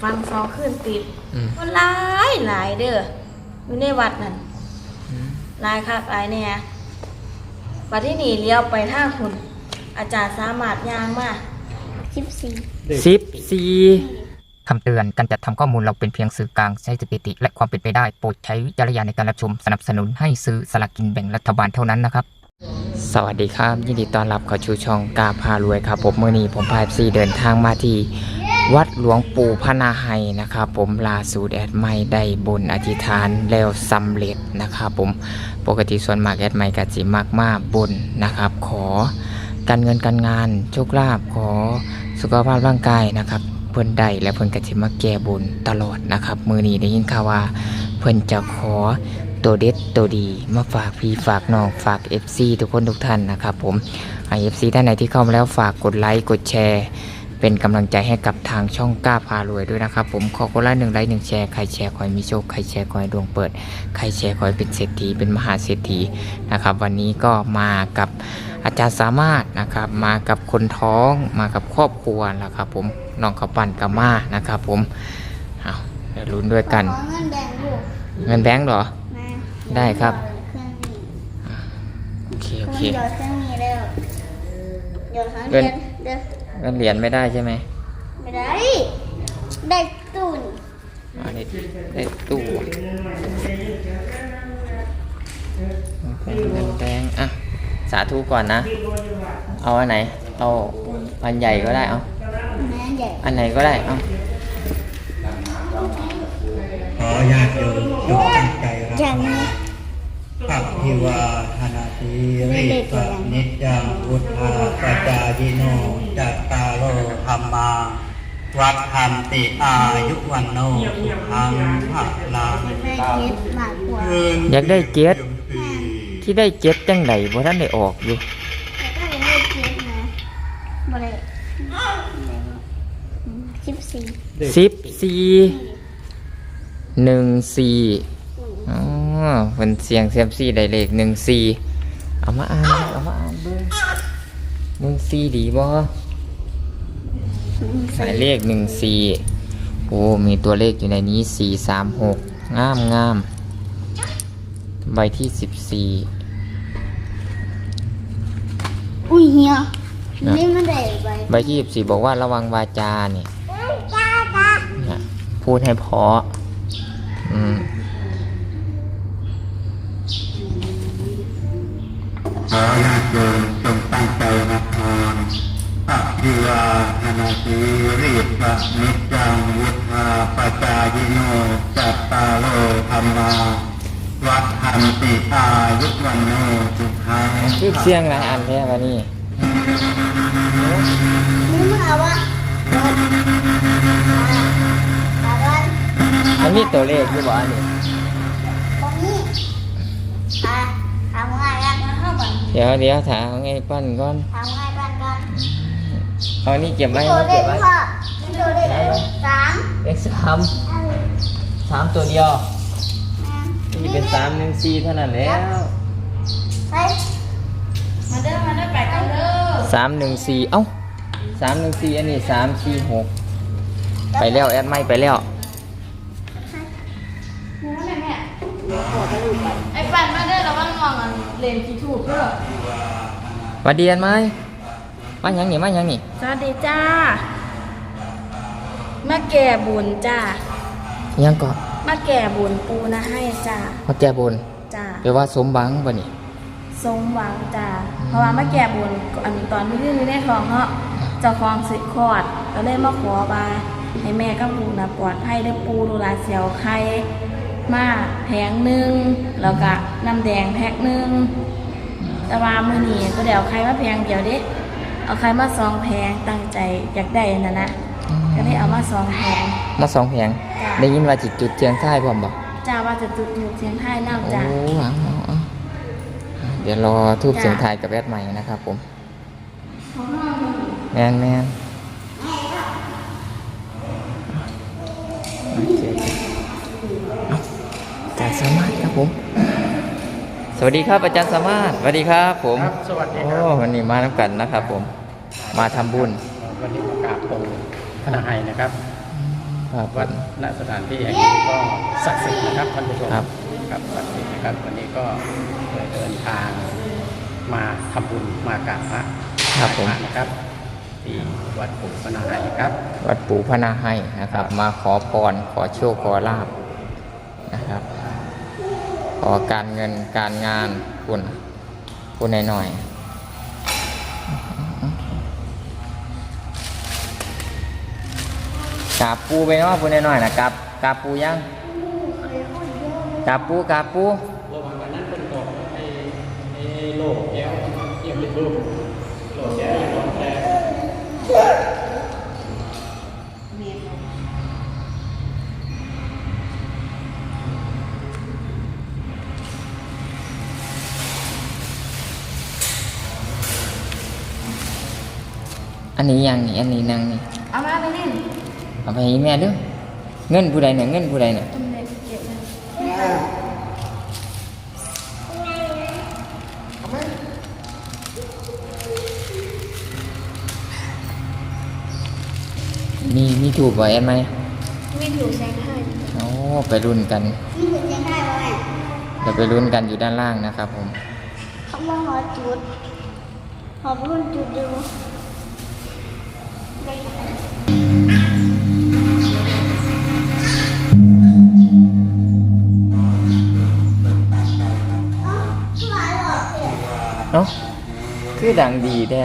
ฟันสองขึ้นติดอืม มันหลายหลายเด้ออยู่ในวัดนั่นหลายคักหลายแน่บัดที่นี่เลี้ยวไปทางคุณ อาจารย์สามารถย่างมาสิบสี่สิบสี่คำเตือนการจัดทำข้อมูลเราเป็นเพียงสื่อกลางใช้สถิติ และความเป็นไปได้โปรดใช้วิจารณญาณในการรับชมสนับสนุนให้ซื้อสลากกินแบ่งรัฐบาลเท่านั้นนะครับ สวัสดีครับ ยินดีต้อนรับเข้าชูช่องกาพารวยครับผมเมื่อนี้ผมพาซีเดินทางมาที่ วัดหลวงปู่พนาไฮนะครับผมลาสูตรแอดไม่ได้บนอธิษฐานแล้วสำเร็จนะครับผมปกติส่วนมากแอดไม่กสิมากมากบนนะครับ ขอการเงินการงานโชคลาภขอสุขภาพร่างกายนะครับ เพิ่อนได้และเพิ่อนกสิมาแก้บนตลอดนะครับ มือนี้ได้ยินข่าวว่า เพิ่อนจะขอตัวเด็ดตัวดีมาฝากพี่ฝากน้องฝาก FC ทุกคนทุกท่านนะครับผมไอ FC ท่านไหนที่เข้ามาแล้วฝากกดไลค์กดแชร์ เป็นกำลังใจให้กับทางช่องกล้าพารวยด้วยนะครับ ผมขอคนละหนึ่งไลค์หนึ่งแชร์ใครแชร์ขอให้มีโชคใครแชร์ขอให้ดวงเปิดใครแชร์ขอให้เป็นเศรษฐีเป็นมหาเศรษฐีนะครับ วันนี้ก็มากับอาจารย์สามารถนะครับมากับคนท้องมากับครอบครัวนะครับ ผมน้องเขาวปั่นกับมานะครับ ผมเอาเดี๋ยวลุ้นด้วยกันขอเงินแดงลูกเงินแบงค์เหรอมาได้ครับเครื่องนี้โอเคโอเคหยอดเครื่องนี้แล้วหยอดครั้งเงิเดีนยวเดี๋ยว เงินเหรียญไม่ได้ใช่ไหมไม่ได้ ได้ตุนอันนี้ได้ตู้เงินแบงค์อะ สาธุก่อนนะ เอาอันไหน เอาอันใหญ่ก็ได้ เอาแม่ใหญ่อันไหนก็ได้ เอาขอญาติโยมจงตั้งใจรับจังนี้อัพิวาธนาทีริปะนิจจังพุทธาปจายิโนจัตตาโล ธรรมา วัดทันติอายุวันโนสุขังภะลังแม่เก็บมากกว่าอยากได้เจ็ดที่ได้เจ็ดจังไหนบ่ท่านได้ออกอยู่แต่ก็ยังไม่เก็บนะบ่ได้สิบสี่สิบสี่หนึ่งสี่อ๋อเป็นเสียงเซียมซี่ได้เลขหนึ่งสี่เอามาอ่านเอามาอ่านเบิ่งหนึ่งสี่ดีบ่ หมายเลขหนึ่งสี่โอ้มีตัวเลขอยู่ในนี้สี่สามหกงามงามใบที่สิบสี่อุ้ยเฮียนี่มันได้ใบใบที่สิบสี่บอกว่าระวังวาจาเนี่ยจ้าจ้าเนี่ยพูดให้เพออืมขอญาติโยมจงตั้งใจรับพร อัพิวาธนาทีริปะนิจจังวุธาปจายิโนจัตตาโลธรรมาวัดทันติอายุวันโนสุขังคือเสียงหลายอันแท้วันนี้นี่มึงเอาวะรถตาบอลมันมีตัวเลขอยู่บ่อันนี้ตรงนี้อะทำง่ายกันมาเข้าก่อนเดี๋ยวเดี๋ยวถามเอาไงปั้นก่อนทำง่ายกันก่อน เอานี่เก็บไว้โดเอาดเด่เก็นบไว้พ่อโดดเด่นสามเลขสามสามตัวเดียวนี่เป็นสามหนึ่งสี่เท่านั้นแล้วไปมาเด้อมาเด้อไปกันเด้อสามหนึ่งสี่เอ้าสามหนึ่งสี่อันนี้สามสี่หกไปแล้วแอดไม่ไปแล้วไอ้ปั่นมาเด้อระวังมองอันเลนที่ถูกเด้อหวัดดีอันไหม มาหยังนี่มาหยังนี่สวัสดีจ้ามาแก่บุญจ้ายังก่อนมาแก่บุญปูนะให้จ้ามาแก้บนจ้า แปลว่าสมหวังบ่นี่สมหวังจ้าเพราะว่ามาแก่บุญอันตอนที่นี่ได้ทองเนาะเจ้าของสิคลอดก็เลยมาขอบาให้แม่กับลูกนะปลอดภัยได้อปูดูแลเสียวไข่มาแผงหนึ่งแล้วก็น้ำแดงแพ็คหนึ่งแต่ว่ามื้อนี้ก็เดี๋ยวเอาไข่มาแพงเดียวเด้ เอาไข่มาสองแพงตั้งใจอยากได้นั่นนะก็เลยเอามาสองแพงมาสองแผงจ้ะได้ยินว่าจิตจุดเจียงท้ายพร้อมบ่จ้าว่าจะจุดหมูเสียงไทยน้ำโอ้จ้าเอาเอาเอาเดี๋ยวรอทูบเสียงทายกับแอดใหม่นะครับผมแมนแมนโอเคเอาอาจารย์สามารถครับผม สวัสดีครับอาจารย์สามารถสวัสดีครับผมครับสวัสดีคโอ้รับวันนี้มาน้ำกันนะครับผม มาทำบุญวันนี้มากราบปู่พระไอนะครับพครับวัดณสถานที่แห่งนี้ก็ศักดิ์สิทธิ์นะครับท่านผู้ชมครับ ครับศักดิ์สิทธิ์นะครับ วันนี้ก็เลยเดินทางมาทำบุญมากราบพระครับผมไหว้พะนะครับที่วัดปู่พนาไห้ครับ วัดปู่พนาให้นะครับ มาขอพรขอโชคขอลาบนะครับ ขอการเงินการงานคุณคุณหน่อยๆ กาปูไปเนาะปูน่อยๆนะกาบกาปูยังกาปูกาปูระหว่างวันนั้นเป็นตกไอ้ไอ้โลกแก้วเทียมเป็นรูปโลกแก้วร้อนแก้อันนี้ยังนี่อันนี้นางนี่ เอามาไปเล่ เอาไปให้แม่เด้วยเงินผู้ใดเนี่ยเงินผู้ใดเนี่ยต้มเล็กเก็บเลยมีมีถูกบ่แอนไหมมีผิวแซงให้โอ้ไปรุ่นกันนี่คือจะได้ไหมเดี๋ยวไปรุ่นกันอยู่ด้านล่างนะครับผมเขามาหอจุดหอรุ่นจุดดู เนาะคือดังดีแท้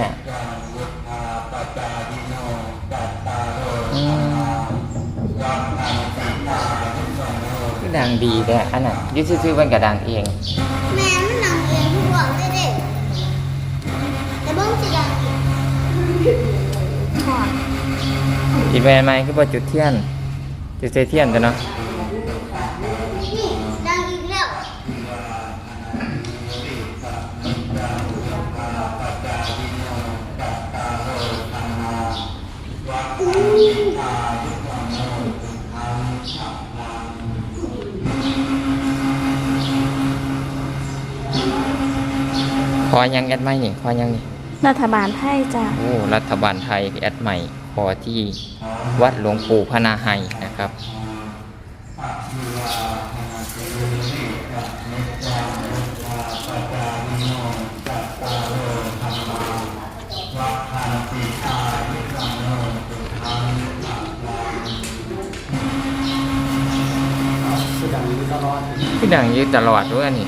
อืมคือดังดีแท้อันน่ะอยุซื่อๆมันก็ดังเอง แม่มันหนังเองทุกวันเลยเด็กแต่บ้องจะดังอีกหอดอีกแม่ไหมคือบ่จุดเทียนจุดเทียนกันเนาะ ขอยังแอดไหมนี่ขอยังนี่รัฐบาลไทยจ้ะโอ้รัฐบาลไทยแอดใหม่ขอที่วัดหลวงปู่พนาไฮนะครับคือดังนี้ตลอดคือดังอยืดตลอดด้วยนี่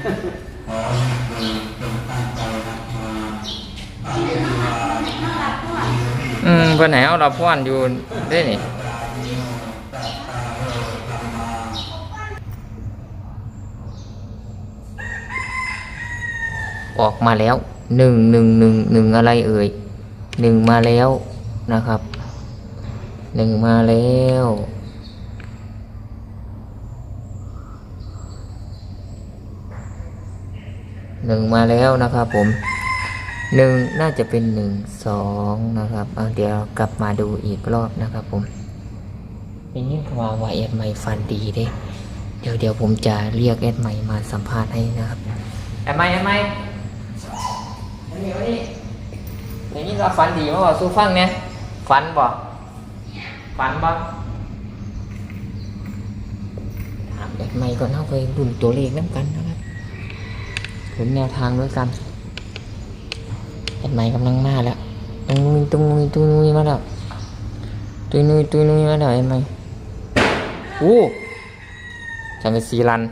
เรียกอืมเพื่อนไหนเอาเราพ่อนอยู่ได้นี่ออกมาแล้วหนึ่งหนึ่งหนึ่งหนึ่งอะไรเอ่ยหนึ่งมาแล้วนะครับหนึ่งมาแล้ว หนึ่งมาแล้วนะครับผมหนึ่งน่าจะเป็นหนึ่งสองนะครับเอาเดี๋ยวกลับมาดูอีกรอบนะครับผมได้ยินข่าว่าแอดใหม่ฟันดีเด้เดี๋ยวเดี๋ยวผมจะเรียกแอดใหม่มาสัมภาษณ์ให้นะครับแอดใหม่แอดใหม่อันนี้วันนี้อย่างนี้ก็ฝันดีมาบอกสู้ฟังเนี่ยฝันบ่ฝันบ่ถามแอดไม่ก่อนเอาไปดุนตัวเลขน้ำกันนะ ครับถึงแนวทางด้วยกันแอดไม่กำลังมาแล้วตรงนุ้ยตรงนุ้ยตรงนุ้ยมาแล้วตุยนุ้ยตุยนุ้ยมาแล้วแอดไม่อู้จำเป็นสีรัน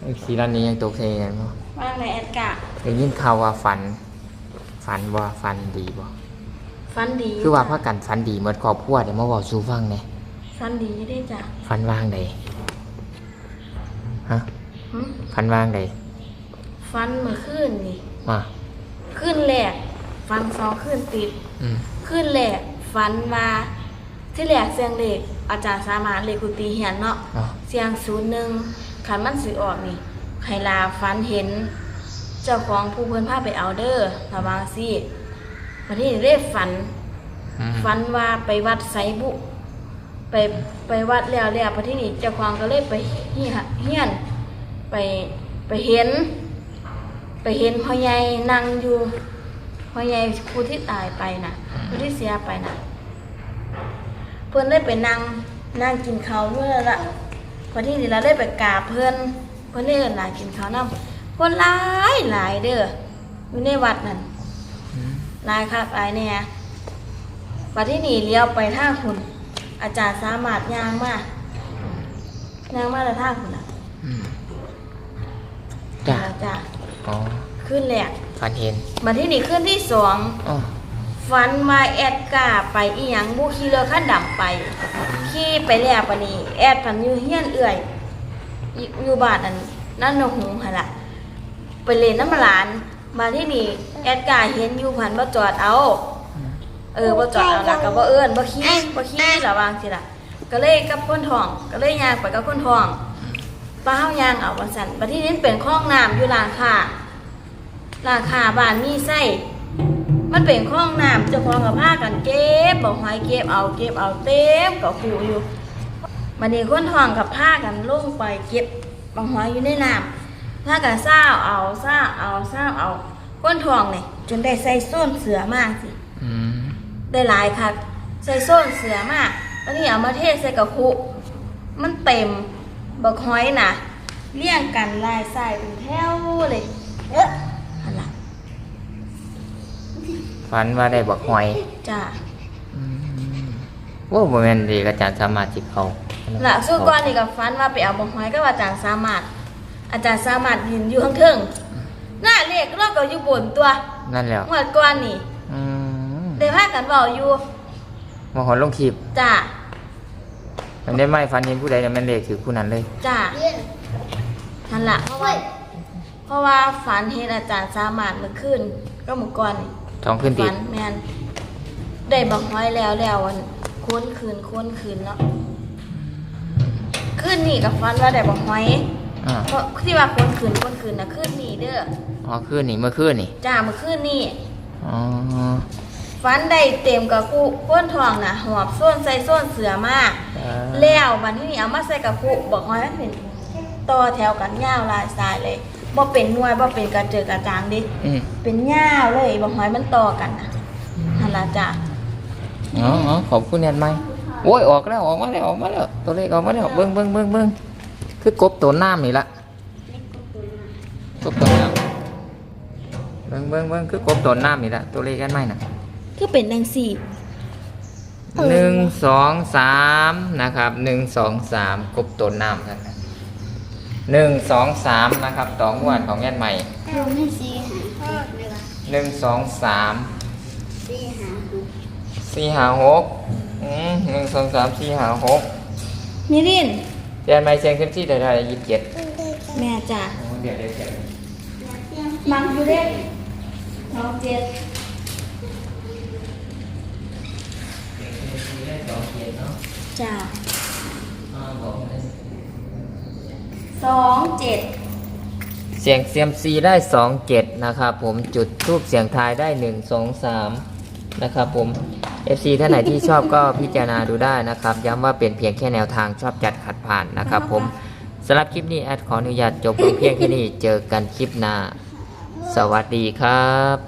ไอ้สีรันนี่ยังตกใจกันมั้ว่างในแอดกะได้ยินข่าวว่าฝัน ฝันว่าฝันดีบ่ฟันดีคือว่าจ้ะพากันฝันดีเมื่อครอบครัวเดี๋ยวมาบอกสู่ฟังเนี่ยฟันดีได้จ้ะฝันว่างใดฮะ หึฝันว่างใดฟันเมื่อคืนนี่มาขึ้นแรกฟันสองขึ้นติด อืมขึ้นแรกฟันมาที่แรกเสียงเลขอาจารย์สามารถเลขกุฏิเหียนเนาะเอาเสียงศูนย์หนึ่งขันมันสิออกนี่ไข่ลาฟันเห็น เจ้าของผู้เพิ่นพาไปเอาเด้อระวังสิวันนี้เรียกฝัน อืมฝันว่าไปวัดไสบุ ไปไปวัดแล้วแล้วพอที่นี่เจ้าของก็เลยไปเฮียเฮียน ไปไปเห็น ไปเห็นพ่อใหญ่นั่งอยู่พ่อใหญ่ครูที่ตายไปน่ะครูที่เสียไปน่ะ เพิ่นได้ไปนั่งนั่งกินข้าวเมื่อละพอที่นี่เราได้ไปกราบเพิ่นเพิ่นได้เอิ้นหลายกินข้าวนํคนหลายหลายเด้ออยู่ในวัดนั่นหลายคักหลายแน่บัดที่นี่เลี้ยวไปทางคุณอาจารย์สามารถย่างมาย่างมาแต่ทางคุณน่ะอืม จ้ะ จ้ะอ๋อขึ้นแรกฝันเห็นบัดที่นี่ขึ้นที่สองอ๋อฟันมาแอดกาไปอีหยังบุขี่เรือขั้นดำไป ขี่ไปแล้วปะนี้แอดพันอยู่เฮียนเอื่อยอยู่อยู่บ้านนั่นนั่นนหูหั่นล่ะไปเล่นน้ำหลาน มาที่นี่แอดกาเห็นอยู่พันบ่จอดเอา เออบ่จอดเอาล่ะก็บ่เอิ้นบ่ขี่บ่ขี่ระวางสิล่ะ ก็เลยกับคนท้อง ก็เลยย่างไปกับคนท้อง ป้าเฮาย่างเอาว่าซั่นบัดที่นี้เป็นคลองน้ำอยู่ร้านค้าร้านค้าบ้านมีไส้มันเป็นคลองน้ำเจ้าของกับผ้ากันเก็บบอกหอยเก็บเอาเก็บเอาเต็มกับคูอยู่มันนี่คนทองกับผ้ากันลงไปเก็บบางหอยอยู่ในน้ำผ้ากันเศร้าเอาเศร้าเอาเศร้าเอาคนทองเนี่ยจนได้ใส่ส้นเสือมากสิอืมได้หลายคักใส่ส้นเสือมากแล้วนี่เอามาเทใส่กับคุมันเต็ม บักหอยน่ะเลี้ยงกันลายใส่เป็นแถวเลยเอ๊ะหันหลังฝันว่าได้บักหอยจ้าอืมโอ้โหแม่นดีอาจารย์สามารถจิบเขาน่ะสู้ก่อนนี่กับฟันว่าไปเอาบงหอยก็อาจารย์สามารถ อาจารย์สามารถยืนอยู่ข้างเทิงหน้าเลขเราก็อยู่บนตัว นั่นแหล้วเมื่อก่อนนี่อืมได้พากันเว้าอยู่มาหอนลงคลิปจ้า มันได้ไม่ฝันเห็นผู้ใดเนี่ยมันเลขถือผู้นั้นเลยจ้าเรียนนั่นล่ะเพราะว่าเพราะว่าฝันเห็นอาจารย์สามารถเมื่อคืนก็เมื่อก่อนนี่สองขึ้นติฝัดนแม่นได้บักหอยแล้วแล้วอันค้นคืนค้นคืนเนาะคืนนี่กับฟันว่าได้บักหอยอ่าเพราะที่ว่าค้นคืนค้นคืนน่ะคืนนี่เด้ออ๋อคืนนี่เมื่อคืนนี่จ้าเมื่อคืนนี่อ๋อ ฟันได้เต็มกับกูก้นทองน่ะหอบส้นใส่ส้นเสือมาเออแล้ววันที่นี่เอามาใส่กับกูบอกว่ามันเป็นต่อแถวกันยาวลายสายเลยบ่เป็นหน่วยบ่เป็นกระเจิดกระจางดิ อืมเป็นยาวเลยบอกหอยมันต่อกันนะฮันละจ้ะอ๋ออ๋อขอบคุณแอนไหมโอ้ยออกแล้วออกมาแล้วออกมาแล้วตัวเลขออกมาแล้วเบิ้งเบิ้งเบิ้งเบิ้งคือกบตัวน้ำนี่ละกบตัวน้ำเบิ้งเบิ้งเบิ้งคือกบตัวน้ำนี่ละตัวเลขแอนไหมน่ะ คือเป็นนางสี่ หนึ่งสองสามนะครับหนึ่งสองสามกบตัวน้ำครับหนึ่งสองสามนะครับต่องวดของแอนใหม่เราไม่ซีหาเลยวะหนึ่งสองสามซีหาหกสี่หาหกอืมหนึ่งสองสามสี่หาหกมิรินแอนใหม่เชียงขึ้นที่ใดๆยี่สิบเจ็ดแม่จ้ะเดี๋ยวเดี๋ยวเดี๋ยว มังอยู่เด็กน้องเจ็ด จ้ะสองเจ็ดเสียงเซียมซีได้สองเจ็ดนะครับผมจุดทูบเสียงทายได้หนึ่งสองสามนะครับผม FC ท่านไหนที่ชอบก็พิจารณาดูได้นะครับ ย้ำว่าเป็นเพียงแค่แนวทางชอบจัดขัดผ่านนะครับผมสำหรับคลิปนี้แอดขออนุญาตจบลงเพียงแค่นี้เจอกันคลิปหน้า สวัสดีครับ